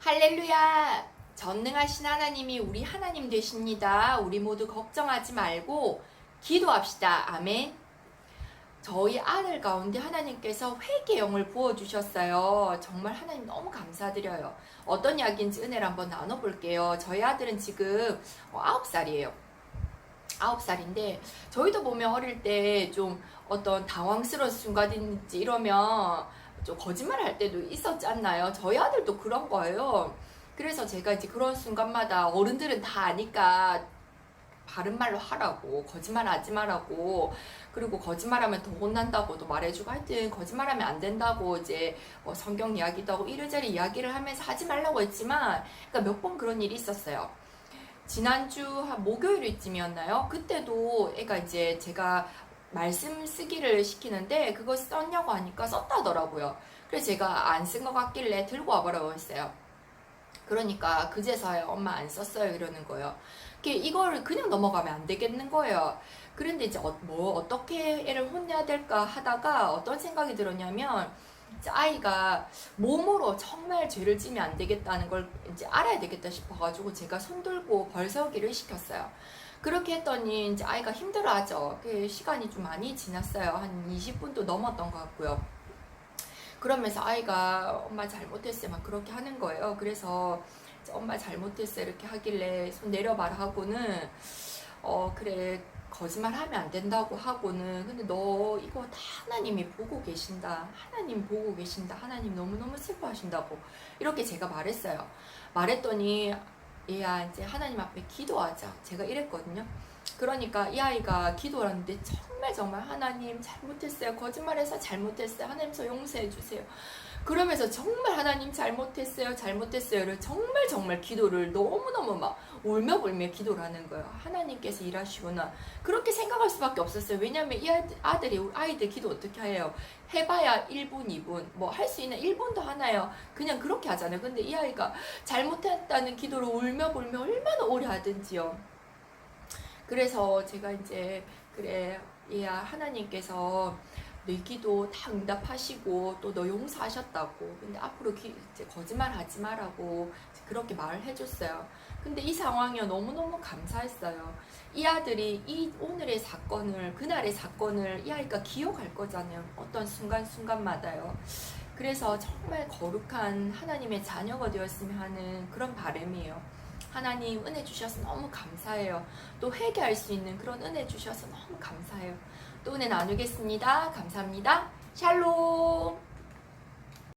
할렐루야! 전능하신 하나님이 우리 하나님 되십니다. 우리 모두 걱정하지 말고 기도합시다. 아멘. 저희 아들 가운데 하나님께서 회개 영을 부어주셨어요. 정말 하나님 너무 감사드려요. 어떤 이야기인지 은혜를 한번 나눠볼게요. 저희 아들은 지금 어, 9살이에요. 9살인데 저희도 보면 어릴 때 좀 어떤 당황스러운 순간인지 이러면 좀 거짓말 할 때도 있었지 않나요? 저희 아들도 그런 거예요. 그래서 제가 이제 그런 순간마다 어른들은 다 아니까 바른 말로 하라고 거짓말 하지 말라고 그리고 거짓말하면 더 혼난다고도 말해주고 하여튼 거짓말하면 안 된다고 이제 뭐 성경 이야기도 하고 이래저래 이야기를 하면서 하지 말라고 했지만 그러니까 몇 번 그런 일이 있었어요. 지난주 한 목요일쯤이었나요? 그때도 애가 이제 제가 말씀 쓰기를 시키는데 그거 썼냐고 하니까 썼다더라고요. 그래서 제가 안 쓴 것 같길래 들고 와보라고 했어요. 그러니까 그제서야 엄마 안 썼어요 이러는 거예요. 이거를 그냥 넘어가면 안 되겠는 거예요. 그런데 이제 어, 뭐 어떻게 애를 혼내야 될까 하다가 어떤 생각이 들었냐면 이제 아이가 몸으로 정말 죄를 지면 안 되겠다는 걸 이제 알아야 되겠다 싶어가지고 제가 손들고 벌서기를 시켰어요. 그렇게 했더니 이제 아이가 힘들어하죠. 그 시간이 좀 많이 지났어요. 한 20분도 넘었던 것 같고요. 그러면서 아이가 엄마 잘못했어요. 막 그렇게 하는 거예요. 그래서 엄마 잘못했어요. 이렇게 하길래 손 내려봐라 하고는 어 그래 거짓말 하면 안 된다고 하고는 근데 너 이거 다 하나님이 보고 계신다. 하나님 보고 계신다. 하나님 너무너무 슬퍼하신다고 이렇게 제가 말했어요. 말했더니 얘야 이제 하나님 앞에 기도하자. 제가 이랬거든요. 그러니까 이 아이가 기도를 하는데 정말 정말 하나님 잘못했어요. 거짓말해서 잘못했어요. 하나님 저 용서해 주세요. 그러면서 정말 하나님 잘못했어요. 잘못했어요를 정말 정말 기도를 너무너무 막 울며 불며 기도를 하는 거예요. 하나님께서 일하시구나. 그렇게 생각할 수밖에 없었어요. 왜냐면 이 아들이 아이들 기도 어떻게 해요? 해봐야 1분, 2분, 뭐 할 수 있는 1분도 하나요? 그냥 그렇게 하잖아요. 근데 이 아이가 잘못했다는 기도를 울며 불며 얼마나 오래 하든지요. 그래서 제가 이제 그래 얘야 하나님께서 내 기도 다 응답하시고 또 너 용서하셨다고. 근데 앞으로 기, 이제 거짓말 하지 말라고 그렇게 말을 해줬어요. 근데 이 상황이 너무너무 감사했어요. 이 아들이 이 오늘의 사건을 그날의 사건을 이 아이가 기억할 거잖아요. 어떤 순간순간마다요. 그래서 정말 거룩한 하나님의 자녀가 되었으면 하는 그런 바람이에요 하나님 은혜 주셔서 너무 감사해요. 또 회개할 수 있는 그런 은혜 주셔서 너무 감사해요. 또 은혜 나누겠습니다. 감사합니다. 샬롬.